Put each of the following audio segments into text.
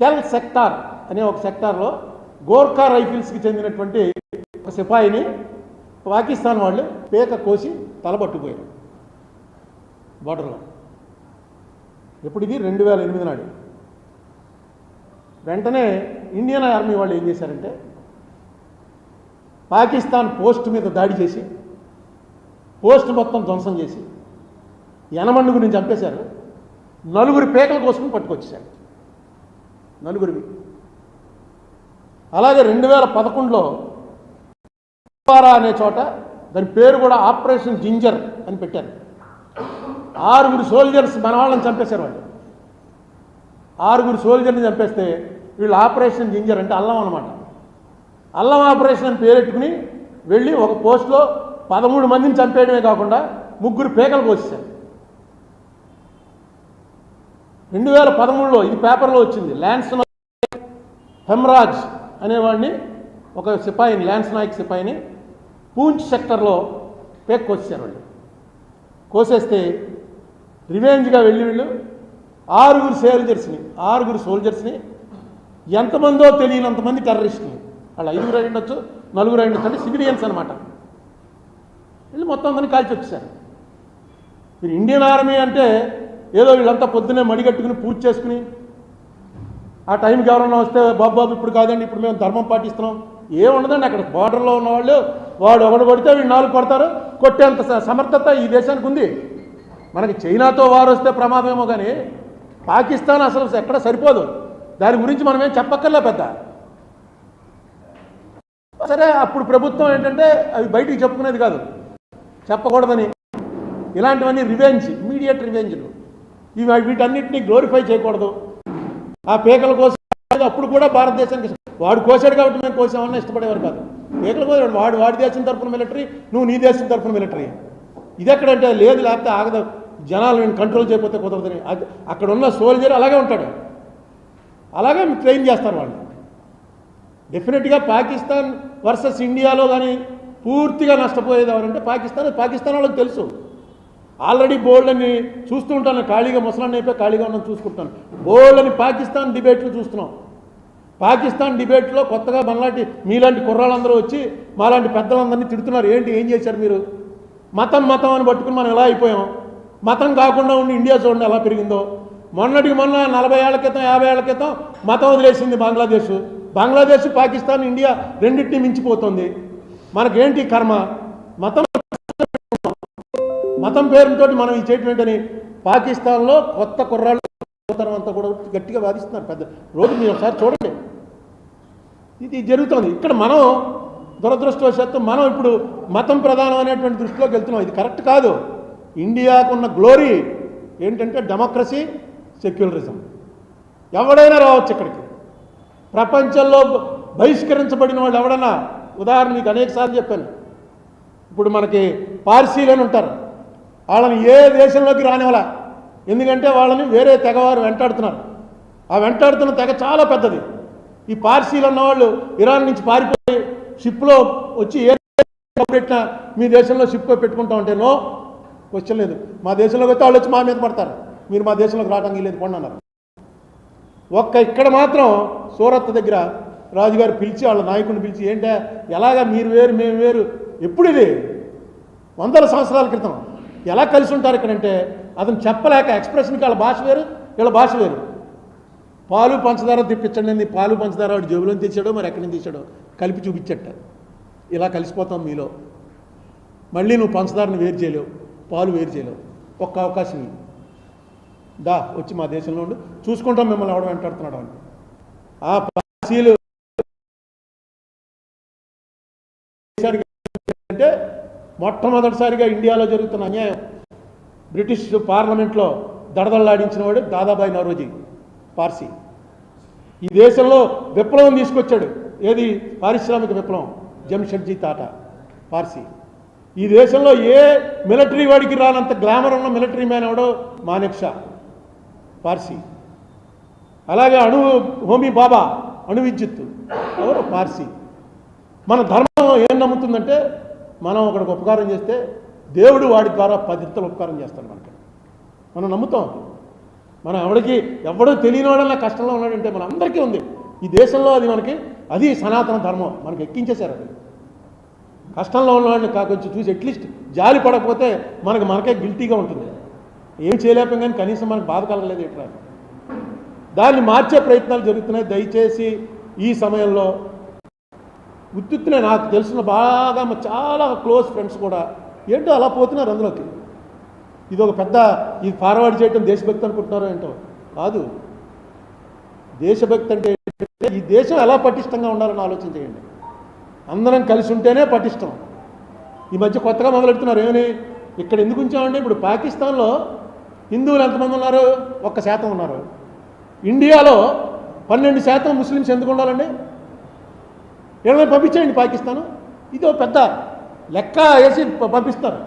Tell sector అనే ఒక సెక్టార్లో గోర్ఖా రైఫిల్స్కి చెందినటువంటి ఒక సిపాయిని పాకిస్తాన్ వాళ్ళు పేక కోసి తలబట్టుపోయారు బార్డర్లో. ఎప్పుడు ఇది? రెండు వేల ఎనిమిది నాడు. వెంటనే ఇండియన్ ఆర్మీ వాళ్ళు ఏం చేశారంటే పాకిస్తాన్ పోస్ట్ మీద దాడి చేసి పోస్ట్ మొత్తం ధ్వంసం చేసి యనమండు గురించి చంపేశారు. నలుగురు పేకల కోసం పట్టుకొచ్చేశారు. నలుగురివి. అలాగే రెండు వేల పదకొండులో అనే చోట దాని పేరు కూడా ఆపరేషన్ జింజర్ అని పెట్టారు. ఆరుగురు సోల్జర్స్ మన వాళ్ళని చంపేశారు వాళ్ళు. ఆరుగురు సోల్జర్ని చంపేస్తే వీళ్ళు ఆపరేషన్ జింజర్ అంటే అల్లం అనమాట అల్లం ఆపరేషన్ అని పేరెట్టుకుని వెళ్ళి ఒక పోస్ట్లో పదమూడు మందిని చంపేయడమే కాకుండా ముగ్గురు పేకలు కోసేశారు రెండు వేల పదమూడులో ఇది పేపర్లో వచ్చింది. ల్యాన్స్ హెమ్రాజ్ అనేవాడిని ఒక సిపాయిని ల్యాన్స్ నాయక్ సిపాయిని పూంచ్ సెక్టర్లో పేక్ కోసేశారు వాళ్ళు. కోసేస్తే రివెంజ్గా వెళ్ళి వీళ్ళు ఆరుగురు సోల్జర్స్ని ఆరుగురు సోల్జర్స్ని ఎంతమందో తెలియనంతమంది టెర్రరిస్టులు వాళ్ళు ఐదుగురు అయి ఉండొచ్చు నలుగురు అయి ఉండొచ్చు అంటే సివిలియన్స్ అనమాట వీళ్ళు మొత్తం అందరినీ కాల్చి వచ్చేసారు మీరు ఇండియన్ ఆర్మీ అంటే ఏదో వీళ్ళంతా పొద్దున్నే మడిగట్టుకుని పూజ చేసుకుని ఆ టైంకి ఎవరన్నా వస్తే బాబు బాబు ఇప్పుడు కాదండి ఇప్పుడు మేము ధర్మం పాటిస్తున్నాం. ఏముండదండి అక్కడ బార్డర్లో ఉన్నవాళ్ళు వాడు ఒకడు కొడితే వీళ్ళు నాలుగు కొడతారు. కొట్టేంత స- సమర్థత ఈ దేశానికి ఉంది. మనకి చైనాతో వారు వస్తే ప్రమాదమేమో కానీ పాకిస్తాన్ అసలు ఎక్కడ సరిపోదు. దాని గురించి మనం ఏం చెప్పక్కర్లే పెద్ద. సరే అప్పుడు ప్రభుత్వం ఏంటంటే అవి బయటికి చెప్పుకునేది కాదు. చెప్పకూడదని. ఇలాంటివన్నీ రివెంజ్ ఇమీడియట్ రివెంజ్లు ఇవి వీటన్నిటిని గ్లోరిఫై చేయకూడదు. ఆ పేకల కోసం అప్పుడు కూడా భారతదేశానికి వాడు కోసాడు కాబట్టి మేము కోసామని ఇష్టపడేవారు కాదు. పేకల కోసం వాడు వాడి దేశం తరఫున మిలిటరీ నువ్వు నీ దేశం తరఫున మిలిటరీ ఇది ఎక్కడంటే లేదు లేకపోతే ఆగదు. జనాలు నేను కంట్రోల్ చేయకపోతే కుదరదని. అది అక్కడ ఉన్న సోల్జర్ అలాగే ఉంటాడు. అలాగే ట్రైన్ చేస్తారు వాళ్ళు. డెఫినెట్గా పాకిస్తాన్ వర్సెస్ ఇండియాలో కానీ పూర్తిగా నష్టపోయేది ఎవరంటే పాకిస్తాన్. పాకిస్తాన్ వాళ్ళకి తెలుసు. ఆల్రెడీ బోల్డ్ అని చూస్తూ ఉంటాను. ఖాళీగా ముసలాన్ని అయిపోయి ఖాళీగా ఉన్నాను చూసుకుంటాను. బోల్డ్ అని పాకిస్తాన్ డిబేట్లు చూస్తున్నాం. పాకిస్తాన్ డిబేట్లో కొత్తగా మనలాంటి మీలాంటి కుర్రాళ్ళందరూ వచ్చి మాలాంటి పెద్దలందరినీ తిడుతున్నారు. ఏంటి ఏం చేశారు మీరు? మతం మతం అని పట్టుకుని మనం ఎలా అయిపోయాం? మతం కాకుండా ఉండి ఇండియా చూడండి ఎలా పెరిగిందో. మొన్నటికి మొన్న నలభై ఏళ్ళ క్రితం యాభై ఏళ్ళ క్రితం మతం వదిలేసింది బంగ్లాదేశ్. బంగ్లాదేశ్ పాకిస్తాన్ ఇండియా రెండింటిని మించిపోతుంది. మనకేంటి కర్మ? మతం మతం పేరుతో మనం ఈ చేయటం పాకిస్తాన్లో కొత్త కుర్రాళ్ళు అంతా కూడా గట్టిగా వాదిస్తున్నారు. పెద్ద రోజు మీరు ఒకసారి చూడండి. ఇది జరుగుతోంది. ఇక్కడ మనం దురదృష్టవశాత్తు మనం ఇప్పుడు మతం ప్రధానం అనేటువంటి దృష్టిలోకి వెళ్తున్నాం. ఇది కరెక్ట్ కాదు. ఇండియాకు ఉన్న గ్లోరీ ఏంటంటే డెమోక్రసీ సెక్యులరిజం. ఎవడైనా రావచ్చు ఇక్కడికి. ప్రపంచంలో బహిష్కరించబడిన వాళ్ళు ఎవడన్నా? ఉదాహరణ మీకు అనేక చెప్పాను. ఇప్పుడు మనకి పార్సీలని ఉంటారు. వాళ్ళని ఏ దేశంలోకి రానివ్వలే. ఎందుకంటే వాళ్ళని వేరే తెగవారు వెంటాడుతున్నారు. ఆ వెంటాడుతున్న తెగ చాలా పెద్దది. ఈ పార్సీలు ఉన్నవాళ్ళు ఇరాన్ నుంచి పారిపోయి షిప్లో వచ్చి ఏ పెట్టినా మీ దేశంలో షిప్ పెట్టుకుంటా ఉంటే నో క్వశ్చన్ లేదు. మా దేశంలోకి వస్తే వాళ్ళు వచ్చి మా మీద పడతారు. మీరు మా దేశంలోకి రావడానికి లేదు కొండ అన్నారు. ఒక్క ఇక్కడ మాత్రం సూరత్ దగ్గర రాజుగారు పిలిచి వాళ్ళ నాయకుడిని పిలిచి ఏంటా ఎలాగా మీరు వేరు మేము వేరు? ఎప్పుడు ఇది? వందల సంవత్సరాల క్రితం. ఎలా కలిసి ఉంటారు ఇక్కడంటే అతను చెప్పలేక ఎక్స్ప్రెషన్కి వాళ్ళ భాష వేరు వీళ్ళ భాష వేరు. పాలు పంచదార తెప్పించండి అని పాలు పంచదార వాడు జేబులో తీసాడో మరి ఎక్కడి నుంచి తీసాడో కలిపి చూపించట. ఇలా కలిసిపోతాం మీలో. మళ్ళీ నువ్వు పంచదారని వేరు చేయలేవు. పాలు వేరు చేయలేవు. ఒక్క అవకాశం దా వచ్చి మా దేశంలో ఉండు. చూసుకుంటాం మిమ్మల్ని ఎవడ వెంటాడుతున్నాడు అని ఆ పార్సీలు అంటే మొట్టమొదటిసారిగా ఇండియాలో జరుగుతున్న అన్యాయం. బ్రిటిష్ పార్లమెంట్లో దడదల్లాడించిన వాడు దాదాబాయి నరోజీ పార్సీ. ఈ దేశంలో విప్లవం తీసుకొచ్చాడు. ఏది? పారిశ్రామిక విప్లవం. జంషెడ్జీ టాటా పార్సీ. ఈ దేశంలో ఏ మిలిటరీ వాడికి రానంత గ్లామర్ ఉన్న మిలిటరీ మ్యాన్ ఎవడో? మానెక్షా పార్సీ. అలాగే అణు హోమీ బాబా అణు విద్యుత్తు ఎవరు? పార్సీ. మన ధర్మం ఏం నమ్ముతుందంటే మనం ఒకడికి ఉపకారం చేస్తే దేవుడు వాడి ద్వారా పదింతలు ఉపకారం చేస్తాడు మనకి. మనం నమ్ముతాం. మనం ఎవడికి ఎవడో తెలియని వాళ్ళ కష్టంలో ఉన్నాడంటే మన అందరికీ ఉంది. ఈ దేశంలో అది మనకి అది సనాతన ధర్మం. మనకి ఎక్కించేశారు అది. కష్టంలో ఉన్నవాడిని కా కొంచెం చూసి అట్లీస్ట్ జాలి పడకపోతే మనకు మనకే గిల్టీగా ఉంటుంది. ఏం చేయలేకపోయాం కానీ కనీసం మనకు బాధ కలగలేదు ఇట్లా దాన్ని మార్చే ప్రయత్నాలు జరుగుతున్నాయి. దయచేసి ఈ సమయంలో ఉత్తుత్తునే నాకు తెలిసిన బాగా మా చాలా క్లోజ్ ఫ్రెండ్స్ కూడా. ఏంటో అలా పోతున్నారు అందులోకి. ఇది ఒక పెద్ద ఇది ఫార్వర్డ్ చేయటం దేశభక్తి అనుకుంటున్నారో ఏంటో? కాదు. దేశభక్తి అంటే ఏంటంటే ఈ దేశం ఎలా పటిష్టంగా ఉండాలని ఆలోచన చేయండి. అందరం కలిసి ఉంటేనే పటిష్టం. ఈ మధ్య కొత్తగా మొదలెడుతున్నారు ఏమని? ఇక్కడ ఎందుకు ఉంచామండి? ఇప్పుడు పాకిస్తాన్లో హిందువులు ఎంతమంది ఉన్నారు? ఒక్క శాతం ఉన్నారు. ఇండియాలో పన్నెండు శాతం ముస్లిమ్స్ ఎందుకు ఉండాలండి? వీళ్ళని పంపించేయండి పాకిస్తాను. ఇది ఒక పెద్ద లెక్క వేసి ప- పంపిస్తారు.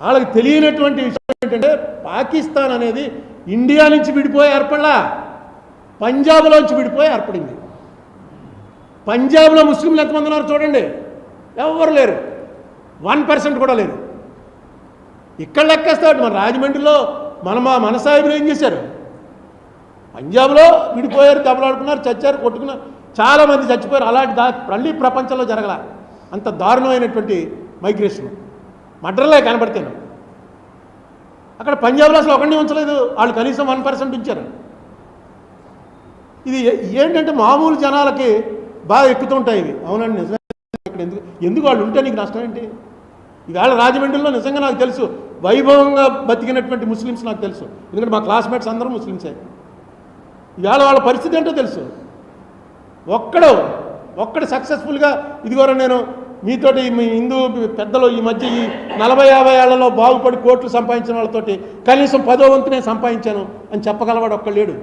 వాళ్ళకి తెలియనటువంటి విషయం ఏంటంటే పాకిస్తాన్ అనేది ఇండియా నుంచి విడిపోయి ఏర్పడలా. పంజాబ్లోంచి విడిపోయి ఏర్పడింది. పంజాబ్లో ముస్లింలు ఎంతమంది ఉన్నారు చూడండి. ఎవరు లేరు. వన్ పర్సెంట్ కూడా లేరు. ఇక్కడ లెక్కేస్తాడు మన రాజమండ్రిలో మన మా మన సాహిబులు ఏం చేశారు? పంజాబ్లో విడిపోయారు దెబ్బలాడుకున్నారు చచ్చారు కొట్టుకున్నారు. చాలామంది చచ్చిపోయారు. అలాంటి దా మళ్ళీ ప్రపంచంలో జరగల అంత దారుణమైనటువంటి మైగ్రేషన్. మడ్రలే కనబడితేను. అక్కడ పంజాబ్లో అసలు ఒకరిని ఉంచలేదు. వాళ్ళు కనీసం వన్ పర్సెంట్ ఉంచారు. ఇది ఏంటంటే మామూలు జనాలకి బాగా ఎక్కుతుంటాయి ఇవి. అవునండి నిజంగా ఇక్కడ ఎందుకు ఎందుకు వాళ్ళు ఉంటే నీకు నష్టం ఏంటి? ఈవేళ రాజమండ్రిలో నిజంగా నాకు తెలుసు. వైభవంగా బతికినటువంటి ముస్లిమ్స్ నాకు తెలుసు. ఎందుకంటే మా క్లాస్మేట్స్ అందరూ ముస్లిమ్సే. ఈవేళ వాళ్ళ పరిస్థితి ఏంటో తెలుసు. ఒక్కడు ఒక్కడు సక్సెస్ఫుల్గా ఇదిగోరా నేను మీతోటి మీ హిందూ పెద్దలు ఈ మధ్య ఈ నలభై యాభై ఏళ్ళలో బాగుపడి కోట్లు సంపాదించిన వాళ్ళతోటి కనీసం పదో వంతునే సంపాదించాను అని చెప్పగలవాడు ఒక్క లేడు.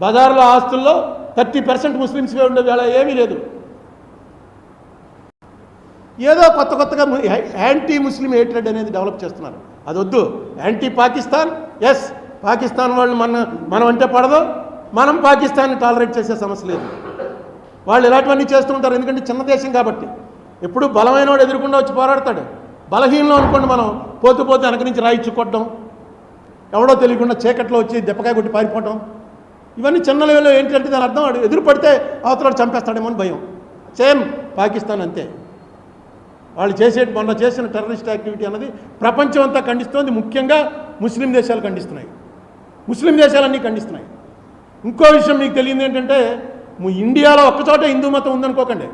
బజార్లో ఆస్తుల్లో థర్టీ పర్సెంట్ ముస్లిమ్స్వే ఉండే వేళ ఏమీ లేదు. ఏదో కొత్త కొత్తగా యాంటీ ముస్లిం హేట్రెడ్ అనేది డెవలప్ చేస్తున్నారు. అది వద్దు యాంటీ పాకిస్తాన్ ఎస్ పాకిస్తాన్ వాళ్ళు మన మనం అంటే పడదు. మనం పాకిస్తాన్ని టాలరేట్ చేసే సమస్య లేదు. వాళ్ళు ఇలాంటివన్నీ చేస్తూ ఉంటారు. ఎందుకంటే చిన్న దేశం కాబట్టి. ఎప్పుడు బలమైన వాడు ఎదురుకుండా వచ్చి పోరాడతాడు. బలహీనంలో అనుకోండి మనం పోతూ పోతే వెనక నుంచి రాయిచ్చు కొట్టడం ఎవడో తెలియకుండా చీకట్లో వచ్చి దెప్పకాయ కొట్టి పారిపోవటం ఇవన్నీ చిన్న లెవెల్లో ఏంటంటే దాని అర్థం వాడు ఎదురు పడితే అవతలాడు చంపేస్తాడేమో అని భయం. సేమ్ పాకిస్తాన్ అంతే. వాళ్ళు చేసే మొన్న చేసిన టెర్రరిస్ట్ యాక్టివిటీ అన్నది ప్రపంచం అంతా ఖండిస్తోంది. ముఖ్యంగా ముస్లిం దేశాలు ఖండిస్తున్నాయి. ముస్లిం దేశాలన్నీ ఖండిస్తున్నాయి. ఇంకో విషయం మీకు తెలియదు ఏంటంటే ఇండియాలో ఒక్కచోట హిందూ మతం ఉందనుకోకండి.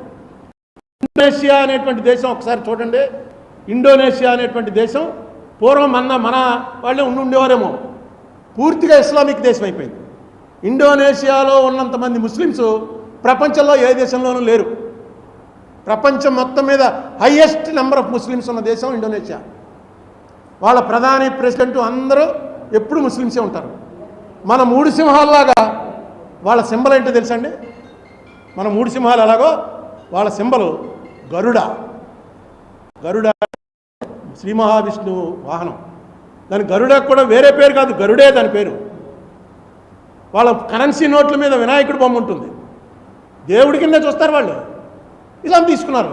ఇండోనేషియా అనేటువంటి దేశం ఒకసారి చూడండి. ఇండోనేషియా అనేటువంటి దేశం పూర్వం మన మన వాళ్ళే ఉండి ఉండేవారేమో. పూర్తిగా ఇస్లామిక్ దేశం అయిపోయింది. ఇండోనేషియాలో ఉన్నంతమంది ముస్లిమ్స్ ప్రపంచంలో ఏ దేశంలోనూ లేరు. ప్రపంచం మొత్తం మీద హయ్యెస్ట్ నెంబర్ ఆఫ్ ముస్లిమ్స్ ఉన్న దేశం ఇండోనేషియా. వాళ్ళ ప్రధాని ప్రెసిడెంట్ అందరూ ఎప్పుడు ముస్లిమ్సే ఉంటారు. మన మూడు సింహాలలాగా వాళ్ళ సింబల్ ఏంటో తెలుసండి? మన మూడు సింహాలు ఎలాగో వాళ్ళ సింబలు గరుడ. గరుడ శ్రీ మహావిష్ణువు వాహనం. దాని గరుడ కూడా వేరే పేరు కాదు గరుడే దాని పేరు. వాళ్ళ కరెన్సీ నోట్ల మీద వినాయకుడు బొమ్మ ఉంటుంది. దేవుడి కింద చూస్తారు వాళ్ళు. ఇలా తీసుకున్నారు.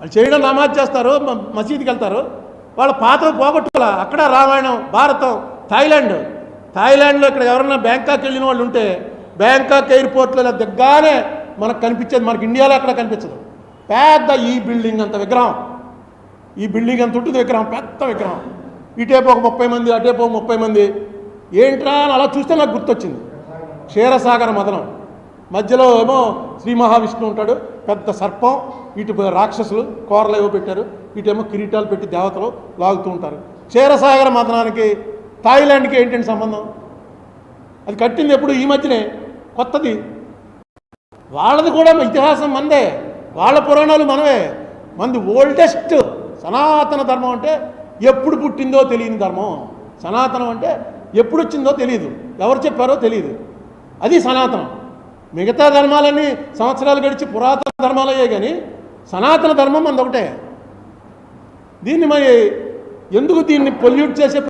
వాళ్ళు చేయడం నమాజ్ చేస్తారు మ- మసీదుకి వెళ్తారు. వాళ్ళ పాత పోగొట్టుకోవాలి? అక్కడ రామాయణం భారతం థాయిలాండ్. థాయిలాండ్లో ఇక్కడ ఎవరన్నా బ్యాంకాక్ వెళ్ళిన వాళ్ళు ఉంటే బ్యాంకాక్ ఎయిర్పోర్ట్లో ఇలా దిగ్గానే మనకు కనిపించేది మనకి ఇండియాలో అక్కడ కనిపించదు. పెద్ద ఈ బిల్డింగ్ అంత విగ్రహం. ఈ బిల్డింగ్ అంత ఉంటుంది విగ్రహం పెద్ద విగ్రహం. ఇటేపు ఒక ముప్పై మంది అటేపు ఒక ముప్పై మంది. ఏంట్రా అని అలా చూస్తే నాకు గుర్తొచ్చింది. క్షీరసాగర మదనం. మధ్యలో ఏమో శ్రీ మహావిష్ణువు ఉంటాడు పెద్ద సర్పం ఇటు రాక్షసులు కూరలు ఏవో పెట్టారు. ఇటేమో కిరీటాలు పెట్టి దేవతలు లాగుతూ ఉంటారు. క్షీరసాగర మదనానికి థాయిలాండ్కి ఏంటంటే సంబంధం? అది కట్టింది ఎప్పుడు? ఈ మధ్యనే. కొత్తది. వాళ్ళది కూడా ఇతిహాసం మందే. వాళ్ళ పురాణాలు మనమే మంది ఓల్డెస్ట్ సనాతన ధర్మం అంటే ఎప్పుడు పుట్టిందో తెలియని ధర్మం. సనాతనం అంటే ఎప్పుడు వచ్చిందో తెలియదు. ఎవరు చెప్పారో తెలియదు. అది సనాతనం. మిగతా ధర్మాలన్నీ సంవత్సరాలు గడిచి పురాతన ధర్మాలయ్యే కానీ సనాతన ధర్మం మనది ఒకటే దీన్ని మరి ఎందుకు దీన్ని పొల్యూట్ చేసే